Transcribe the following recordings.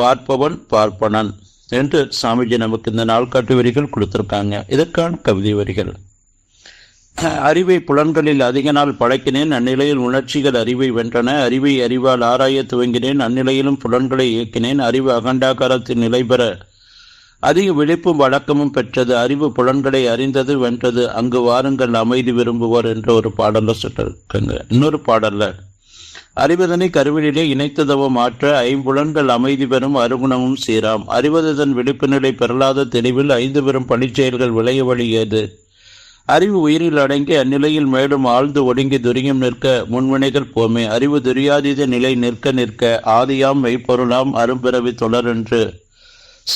பார்ப்பவன் பார்ப்பனன் என்று சாமிஜி நமக்கு இந்த நாள்காட்டு வரிகள் கொடுத்துருக்காங்க. இதற்கான கவிதை வரிகள். அறிவை புலன்களில் அதிக நாள் பழக்கினேன் அந்நிலையில் உணர்ச்சிகள் அறிவை வென்றன அறிவை அறிவால் ஆராய துவங்கினேன் அந்நிலையிலும் புலன்களை இயக்கினேன் அறிவு அகண்டாகாரத்தில் நிலை பெற அதிக விழிப்பும் வழக்கமும் பெற்றது அறிவு புலன்களை அறிந்தது வென்றது அங்கு வாருங்கள் அமைதி விரும்புவோர் என்ற ஒரு பாடலில் சொல்லிருக்காங்க. இன்னொரு பாடலில் அறிவதனை கருவிலே இணைத்ததவம் மாற்ற ஐம்புலன்கள் அமைதி பெறும் அருகுணமும் சீராம். அறிவதன் விழிப்பு நிலை பெறலாத தெளிவில் ஐந்து பெறும் பணிச்செயல்கள் விளைய வழியது அறிவு உயிரில் அடங்கி அந்நிலையில் மேலும் ஆழ்ந்து ஒடுங்கி துரியம் நிற்க முன்வினைகள் போமே. அறிவு துரியாதீத நிலை நிற்க நிற்க ஆதியாம் மெய்ப்பொருளாம் அரும்பிறவி தொடர் என்று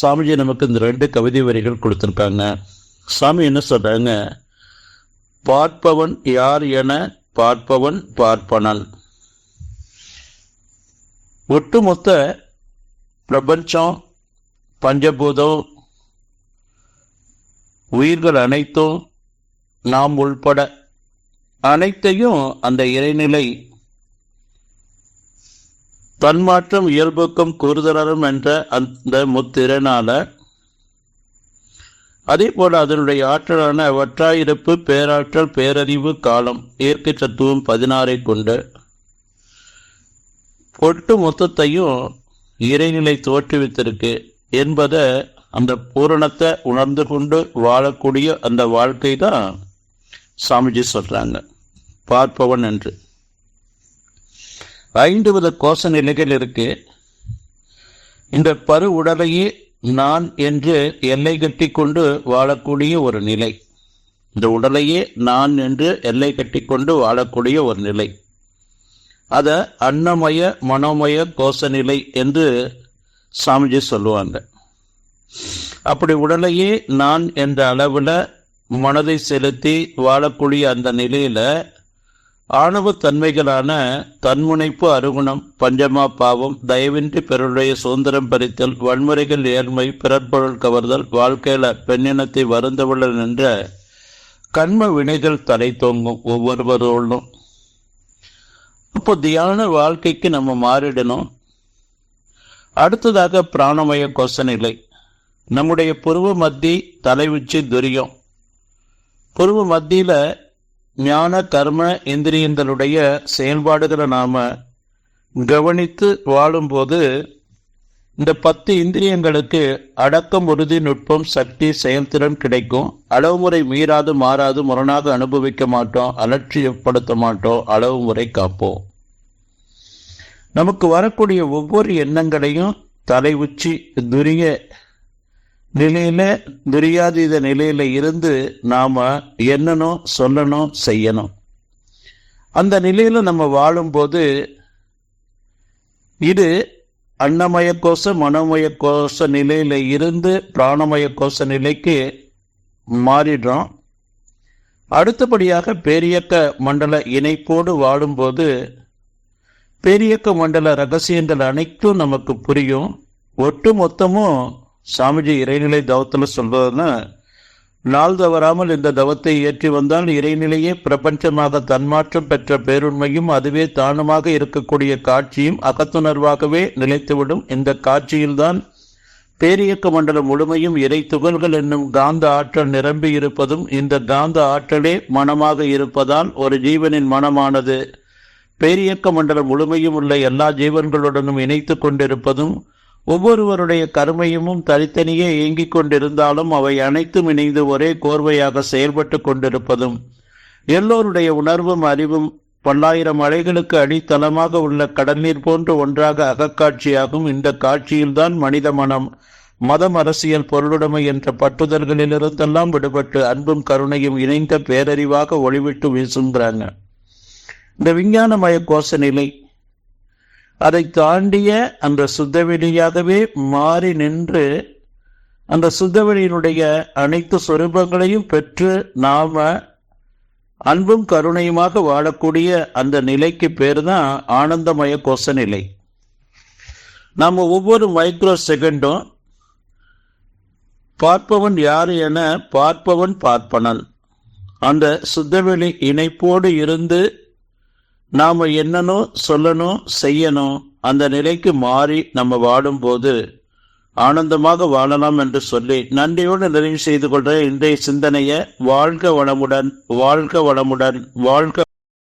சாமிஜி நமக்கு இந்த ரெண்டு கவிதை வரிகள் கொடுத்துருக்காங்க. சாமி என்ன சொல்றாங்க? பார்ப்பவன் யார் என பார்ப்பவன் பார்ப்பனன் ஒட்டுமொத்த பிரபஞ்சம் பஞ்சபூதம் உயிர்கள் அனைத்தும் நாம் உள்பட அனைத்தையும் அந்த இறைநிலை தன்மாற்றம் இயல்புக்கும் கூறுதலரும் என்ற அந்த முத்திறனால அதே போல அதனுடைய ஆற்றலான வற்றாயிருப்பு பேராற்றல் பேரறிவு காலம் இயற்கை தத்துவம் பதினாறை கொண்டு ஒட்டு மொத்தத்தையும் இறைநிலை தோற்றுவித்திருக்கு என்பதை அந்த பூரணத்தை உணர்ந்து கொண்டு வாழக்கூடிய அந்த வாழ்க்கை தான் சாமிஜி சொல்றாங்க. பார்ப்பவன் என்று. ஐந்து வித கோஷ நிலைகள் இருக்கு. இந்த பரு உடலையே நான் என்று எல்லை கட்டி கொண்டு வாழக்கூடிய ஒரு நிலை. இந்த உடலையே நான் என்று எல்லை கட்டி கொண்டு வாழக்கூடிய ஒரு நிலை. அத அன்னமய மனோமய கோஷநிலை என்று சாமிஜி சொல்லுவாங்க. அப்படி உடலையே நான் என்ற அளவுல மனதை செலுத்தி வாழக்கூடிய அந்த நிலையில ஆணவ தன்மைகளான தன்முனைப்பு அருகுணம் பஞ்சமா பாவம் தயவின்றி பிறருடைய சுதந்திரம் பறித்தல் வன்முறைகள் ஏழ்மை பிறற்பொருள் கவர்தல் வாழ்க்கையில பெண்ணினத்தை வருந்தவுள்ள நின்ற கண்ம வினைகள் தலை தோங்கும் ஒவ்வொருவரோடும். அப்போ தியான வாழ்க்கைக்கு நம்ம மாறிடணும். அடுத்ததாக பிராணமய கோஷ நம்முடைய புருவ மத்தி தலை உச்சி துரியம். புருவ மத்தியில ஞான கர்ம இந்திரியங்களுடைய செயல்பாடுகளை நாம கவனித்து வாழும்போது இந்த பத்து இந்திரியங்களுக்கு அடக்கம் உறுதி நுட்பம் சக்தி செயல்திறன் கிடைக்கும். அளவு முறை மீறாது மாறாது முரணாக அனுபவிக்க மாட்டோம் அலட்சியப்படுத்த மாட்டோம் அளவு முறை காப்போம். நமக்கு வரக்கூடிய ஒவ்வொரு எண்ணங்களையும் தலை உச்சி துரிய நிலையில துரியாதீத நிலையில இருந்து நாம எண்ணணும் சொல்லணும் செய்யணும். அந்த நிலையில நம்ம வாழும்போது இது அன்னமய கோஷ மனோமய கோஷ நிலையில இருந்து பிராணமய கோஷ நிலைக்கு மாறிடுறோம். அடுத்தபடியாக பேரியக்க மண்டல இணைப்போடு வாழும்போது பேரியக்க மண்டல ரகசியங்கள் அனைத்தும் நமக்கு புரியும். ஒட்டு மொத்தமும் சாமிஜி இறைநிலை தவத்தில் சொல்வதுன்னா நாள் தவறாமல் இந்த தவத்தை ஏற்றி வந்தால் இறைநிலையே பிரபஞ்சமாக தன்மாற்றம் பெற்ற பேருண்மையும் அதுவே தானுமாக இருக்கக்கூடிய காட்சியும் அகத்துணர்வாகவே நிலைத்துவிடும். இந்த காட்சியில்தான் பேரியக்க மண்டலம் முழுமையும் இறை துகள்கள் என்னும் காந்த ஆற்றல் நிரம்பி இருப்பதும் இந்த காந்த ஆற்றலே மனமாக இருப்பதால் ஒரு ஜீவனின் மனமானது. பேரியக்க மண்டலம் முழுமையும் உள்ள எல்லா ஜீவன்களுடனும் இணைத்து கொண்டிருப்பதும் ஒவ்வொருவருடைய கருமையும் தனித்தனியே இயங்கிக் கொண்டிருந்தாலும் அவை அனைத்தும் இணைந்து ஒரே கோர்வையாக செயல்பட்டு கொண்டிருப்பதும் எல்லோருடைய உணர்வும் அறிவும் பல்லாயிரம் அலைகளுக்கு அடித்தளமாக உள்ள கடல் நீர் போன்ற ஒன்றாக அகக்காட்சியாகும் இந்த காட்சியில்தான் மனித மனம் மதம் அரசியல் பொருளுடைமை என்ற பட்டுதல்களிலிருந்தெல்லாம் விடுபட்டு அன்பும் கருணையும் இணைந்த பேரறிவாக ஒளிவிட்டு வீசுங்கிறாங்க. இந்த விஞ்ஞானமய கோஷ நிலை அதை தாண்டிய அந்த சுத்தவெளியாகவே மாறி நின்று அந்த சுத்தவெளியினுடைய அனைத்து சொரூபங்களையும் பெற்று நாம அன்பும் கருணையுமாக வாழக்கூடிய அந்த நிலைக்கு பேர் தான் ஆனந்தமய கோஷ நிலை நம்ம ஒவ்வொரு மைக்ரோ செகண்டும் பார்ப்பவன் யார் என பார்ப்பவன் பார்ப்பனல் அந்த சுத்தவெளி இணைப்போடு இருந்து நாம என்னனோ சொல்லணும் செய்யணும் அந்த நிலைக்கு மாறி நம்ம வாடும்போது ஆனந்தமாக வாழலாம் என்று சொல்லி நன்றியோடு நிறைவு செய்து கொள்ற இன்றைய சிந்தனைய வாழ்க வளமுடன் வாழ்க வளமுடன் வாழ்க